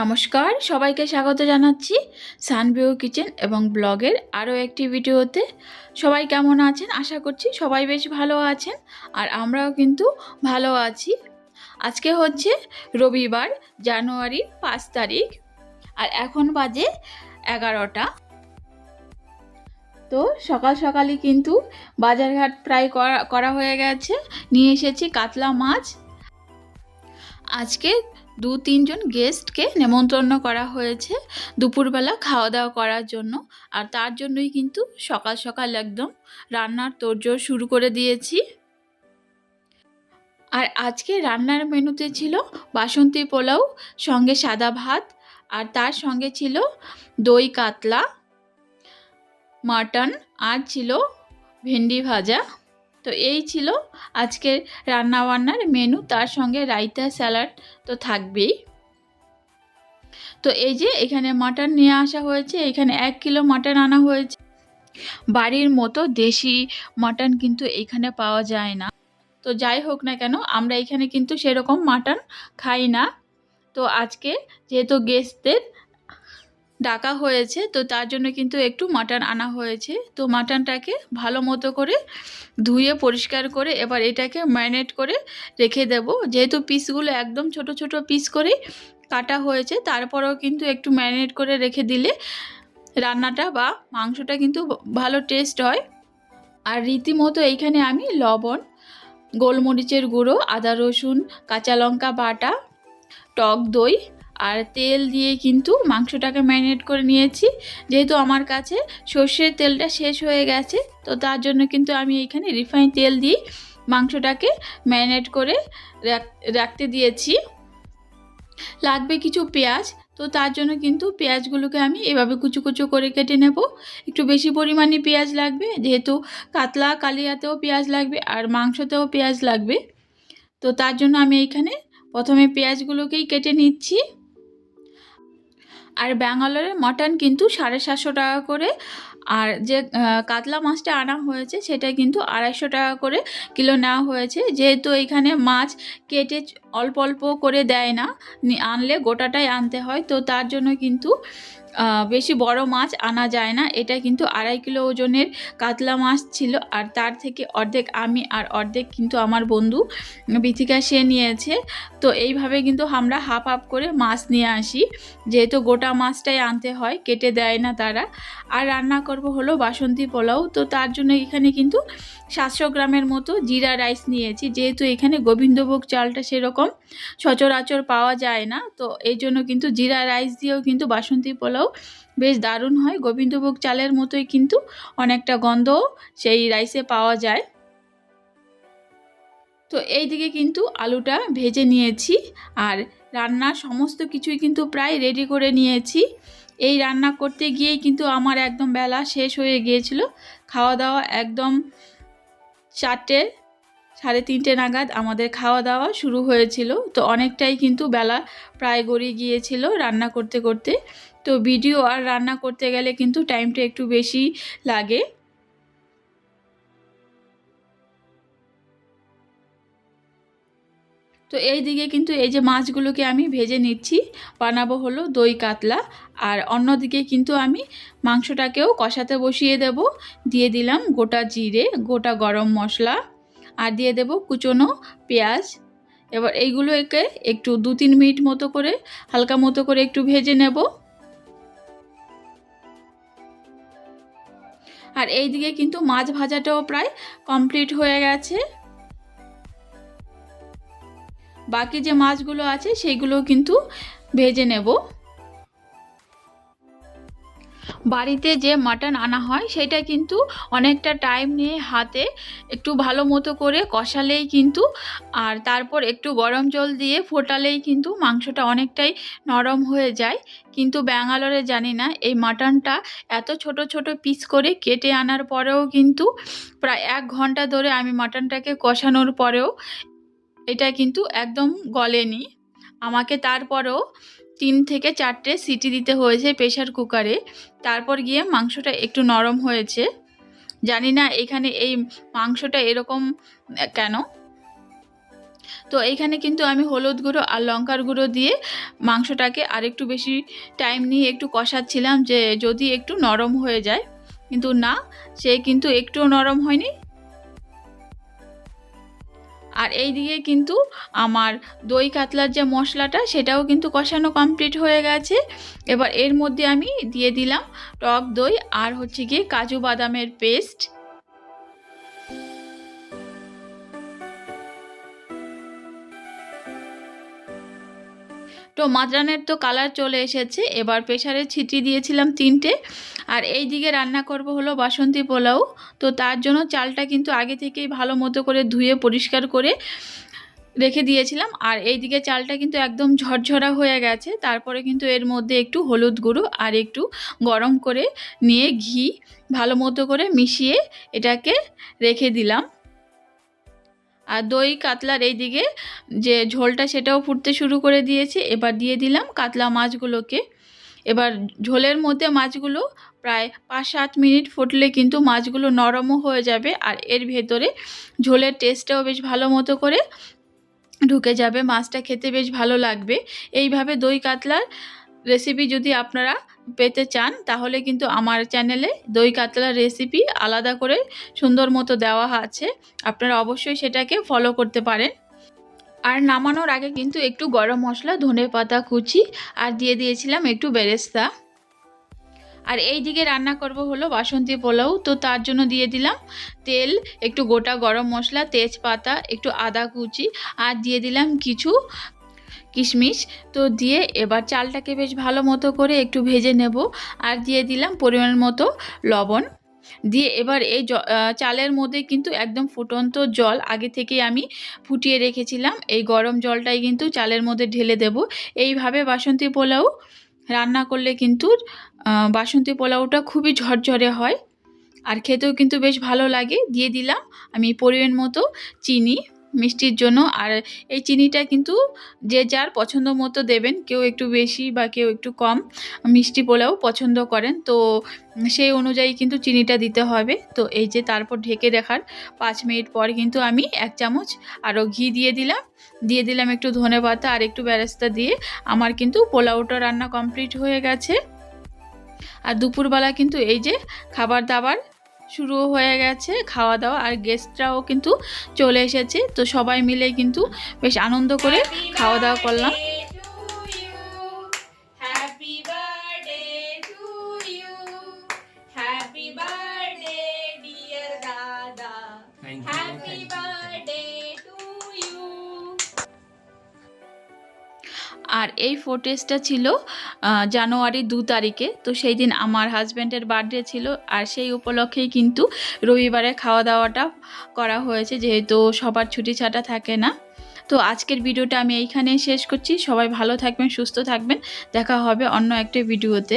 নমস্কার, সবাইকে স্বাগত জানাচ্ছি সানভিউ কিচেন এবং ব্লগের আরও একটি ভিডিওতে। সবাই কেমন আছেন? আশা করছি সবাই বেশ ভালো আছেন আর আমরাও কিন্তু ভালো আছি। আজকে হচ্ছে রবিবার, জানুয়ারির পাঁচ তারিখ আর এখন বাজে এগারোটা। তো সকাল সকালই কিন্তু বাজারঘাট প্রায় করা হয়ে গেছে। নিয়ে এসেছি কাতলা মাছ। আজকে দু তিনজন গেস্টকে নেমন্তন্ন করা হয়েছে দুপুরবেলা খাওয়া দাওয়া করার জন্য। আর তার জন্যই কিন্তু সকাল সকাল একদম রান্নার তোড়জোড় শুরু করে দিয়েছি। আর আজকে রান্নার মেনুতে ছিল বাসন্তী পোলাও, সঙ্গে সাদা ভাত, আর তার সঙ্গে ছিল দই কাতলা, মাটন, আর ছিল ভেন্ডি ভাজা। তো এই ছিল আজকের রান্নাবান্নার মেনু তার সঙ্গে রায়তা স্যালাড তো থাকবেই। তো এই যে এখানে মাটন নিয়ে আসা হয়েছে, এখানে এক কিলো মাটন আনা হয়েছে। বাড়ির মতো দেশি মাটন কিন্তু এখানে পাওয়া যায় না। তো যাই হোক না কেন, আমরা এখানে কিন্তু সেরকম মাটন খাই না। তো আজকে যেহেতু গেস্টদের ডাকা হয়েছে। তো তার জন্য কিন্তু একটু মাটন আনা হয়েছে। তো মাটনটাকে ভালো মতো করে ধুয়ে পরিষ্কার করে এবার এটাকে ম্যারিনেট করে রেখে দেব। যেহেতু পিসগুলো একদম ছোট ছোট পিস করে কাটা হয়েছে, তারপরেও কিন্তু একটু ম্যারিনেট করে রেখে দিলে রান্নাটা বা মাংসটা কিন্তু ভালো টেস্ট হয়। আর রীতিমতো এইখানে আমি লবণ, গোলমরিচের গুঁড়ো, আদা রসুন, কাঁচা লঙ্কা বাটা, টক দই আর তেল দিয়ে কিন্তু মাংসটাকে ম্যারিনেট করে নিয়েছি। যেহেতু আমার কাছে সর্ষের তেলটা শেষ হয়ে গেছে, তো তার জন্য কিন্তু আমি এখানে রিফাইন তেল দিয়ে মাংসটাকে ম্যারিনেট করে রাখতে দিয়েছি। লাগবে কিছু পেঁয়াজ, তো তার জন্য কিন্তু পেঁয়াজগুলোকে আমি এভাবে কুচু কুচু করে কেটে নেব। একটু বেশি পরিমাণে পেঁয়াজ লাগবে, যেহেতু কাতলা কালিয়াতেও পেঁয়াজ লাগবে আর মাংসতেও পেঁয়াজ লাগবে। তো তার জন্য আমি এখানে প্রথমে পেঁয়াজগুলোকেই কেটে নিচ্ছি। আর ব্যাঙ্গালোরের মটন কিন্তু সাড়ে সাতশো টাকা করে। আর যে কাতলা মাছটা আনা হয়েছে সেটা কিন্তু আড়াইশো টাকা করে কিলো নেওয়া হয়েছে। যেহেতু এখানে মাছ কেটে অল্প অল্প করে দেয় না, আনলে গোটাটাই আনতে হয়, তো তার জন্য কিন্তু বেশি বড় মাছ আনা যায় না। এটা কিন্তু আড়াই কিলো ওজনের কাতলা মাছ ছিল আর তার থেকে অর্ধেক আমি আর অর্ধেক কিন্তু আমার বন্ধু বিথিকা সে নিয়েছে। তো এইভাবে কিন্তু আমরা হাফ হাফ করে মাছ নিয়ে আসি। যেহেতু গোটা মাছটাই আনতে হয়, কেটে দেয় না তারা। আর রান্না করব হলো বাসন্তী পোলাও। তো তার জন্য এখানে কিন্তু সাতশো গ্রামের মতো জিরা রাইস নিয়েছি। যেহেতু এখানে গোবিন্দভোগ চালটা সেরকম সচরাচর পাওয়া যায় না। তো এই জন্য কিন্তু জিরা রাইস দিয়েও কিন্তু বাসন্তী পোলাও বেশ দারুণ হয়। গোবিন্দভোগ চালের মতোই কিন্তু অনেকটা গন্ধ সেই রাইসে পাওয়া যায়। তো এই দিকে কিন্তু আলুটা ভেজে নিয়েছি আর রান্নার সমস্ত কিছুই কিন্তু প্রায় রেডি করে নিয়েছি। এই রান্না করতে গিয়েই কিন্তু আমার একদম বেলা শেষ হয়ে গিয়েছিল। খাওয়া দাওয়া একদম চারটে সাড়ে তিনটে নাগাদ আমাদের খাওয়া দাওয়া শুরু হয়েছিল। তো অনেকটাই কিন্তু বেলা প্রায় গড়িয়ে গিয়েছিল রান্না করতে করতে। তো ভিডিও আর রান্না করতে গেলে কিন্তু টাইমটা একটু বেশি লাগে। তো এই দিকে কিন্তু এই যে মাছগুলোকে আমি ভেজে নিচ্ছি, বানাবো হলো দই কাতলা। আর অন্যদিকে কিন্তু আমি মাংসটাকেও কষাতে বসিয়ে দেব। দিয়ে দিলাম গোটা জিরে, গোটা গরম মশলা। আর দিয়ে দেব কুচনো পেঁয়াজ। এবার এইগুলো একে একটু দু তিন মিনিট মতো করে, হালকা মতো করে একটু ভেজে নেব। আর এই দিকে কিন্তু মাছ ভাজাটাও প্রায় কমপ্লিট হয়ে গেছে। বাকি যে মাছগুলো আছে, সেইগুলো কিন্তু ভেজে নেব। বাড়িতে যে মাটন আনা হয়, সেটা কিন্তু অনেকটা টাইম নিয়ে হাতে একটু ভালো মতো করে কষালেই কিন্তু, আর তারপর একটু গরম জল দিয়ে ফোটালেই কিন্তু মাংসটা অনেকটাই নরম হয়ে যায়। কিন্তু ব্যাঙ্গালোরে জানি না, এই মাটনটা এত ছোট ছোট পিস করে কেটে আনার পরেও কিন্তু প্রায় এক ঘণ্টা ধরে আমি মাটনটাকে কষানোর পরেও, এটা কিন্তু একদম গলেনি। আমাকে তারপরেও তিন থেকে চারটে সিটি দিতে হয়েছে প্রেশার কুকারে তারপর গিয়ে মাংসটা একটু নরম হয়েছে। জানি না এখানে এই মাংসটা এরকম কেন? তো এইখানে কিন্তু আমি হলুদ গুঁড়ো আর লঙ্কার গুঁড়ো দিয়ে মাংসটাকে আরেকটু বেশি টাইম নিয়ে একটু কষাচ্ছিলাম যে যদি একটু নরম হয়ে যায়। কিন্তু না, সে কিন্তু একটুও নরম হয়নি আর এই দিকে কিন্তু আমার দই কাতলার যে মশলাটা, সেটাও কিন্তু কষানো কমপ্লিট হয়ে গেছে। এবার এর মধ্যে আমি দিয়ে দিলাম টক দই আর হচ্ছে গিয়ে কাজু বাদামের পেস্ট তো মাদ্রানের তো কালার চলে এসেছে। এবার প্রেশারে ছিটিয়ে দিয়েছিলাম তিনটে। আর এই দিকে রান্না করব হলো বাসন্তী পোলাও। তো তার জন্য চালটা কিন্তু আগে থেকেই ভালো মতো করে ধুয়ে পরিষ্কার করে রেখে দিয়েছিলাম। আর এই দিকে চালটা কিন্তু একদম ঝরঝরা হয়ে গেছে। তারপরে কিন্তু এর মধ্যে একটু হলুদ গুঁড়ো আর একটু গরম করে নিয়ে ঘি ভালো মতো করে মিশিয়ে এটাকে রেখে দিলাম। আর দই কাতলার এই দিকে যে ঝোলটা সেটাও ফুটতে শুরু করে দিয়েছে, এবার দিয়ে দিলাম কাতলা মাছগুলোকে। এবার ঝোলের মধ্যে মাছগুলো প্রায় পাঁচ সাত মিনিট ফুটলে কিন্তু মাছগুলো নরমও হয়ে যাবে আর এর ভেতরে ঝোলের টেস্টটাও বেশ ভালো মতো করে ঢুকে যাবে, মাছটা খেতে বেশ ভালো লাগবে। এইভাবে দই কাতলার রেসিপি যদি আপনারা পেতে চান, তাহলে কিন্তু আমার চ্যানেলে দই কাতলার রেসিপি আলাদা করে সুন্দর মতো দেওয়া আছে। আপনারা অবশ্যই সেটাকে ফলো করতে পারেন। আর নামানোর আগে কিন্তু একটু গরম মশলা, ধনে পাতা, কুচি আর দিয়ে দিয়েছিলাম একটু বেরেস্তা। আর এই দিকে রান্না করব হলো বাসন্তী পোলাও, তো তার জন্য দিয়ে দিলাম তেল, একটু গোটা গরম মশলা, তেজপাতা, একটু আদা কুচি আর দিয়ে দিলাম কিছু কিশমিশ। তো দিয়ে এবার চালটাকে বেশ ভালো মতো করে একটু ভেজে নেব আর দিয়ে দিলাম পরিমাণ মতো লবণ। দিয়ে এবার এই চালের মধ্যে কিন্তু একদম ফুটন্ত জল আগে থেকেই আমি ফুটিয়ে রেখেছিলাম। এই গরম জলটাই কিন্তু চালের মধ্যে ঢেলে দেব। এইভাবে বাসন্তী পোলাও রান্না করলে কিন্তু বাসন্তী পোলাওটা খুবই ঝরঝরে হয়। আর খেতেও কিন্তু বেশ ভালো লাগে। দিয়ে দিলাম আমি পরিমাণ মতো চিনি। মিষ্টির জন্য। আর এই চিনিটা কিন্তু যে যার পছন্দ মতো দেবেন, কেউ একটু বেশি বা কেউ একটু কম মিষ্টি পোলাও পছন্দ করেন, তো সেই অনুযায়ী কিন্তু চিনিটা দিতে হবে। তো এই যে তারপর ঢেকে দেখার পাঁচ মিনিট পর কিন্তু আমি এক চামচ আরও ঘি দিয়ে দিলাম। দিয়ে দিলাম একটু ধনে পাতা আর একটু ব্যারেস্তা দিয়ে। আমার কিন্তু পোলাওটা রান্না কমপ্লিট হয়ে গেছে। আর দুপুরবেলা কিন্তু এই যে খাবার দাবার শুরু হয়ে গেছে খাওয়া দাওয়া আর গেস্টরাও কিন্তু চলে এসেছে। তো সবাই মিলে কিন্তু বেশ আনন্দ করে খাওয়া দাওয়া করলাম। আর এই ফোটেজটা ছিল জানুয়ারি দু তারিখে। তো সেই দিন আমার হাজব্যান্ডের বার্থডে ছিল আর সেই উপলক্ষেই কিন্তু রবিবারে খাওয়া দাওয়াটা করা হয়েছে, যেহেতু সবার ছুটি ছাটা থাকে না। তো আজকের ভিডিওটা আমি এইখানেই শেষ করছি। সবাই ভালো থাকবেন, সুস্থ থাকবেন। দেখা হবে অন্য একটা ভিডিওতে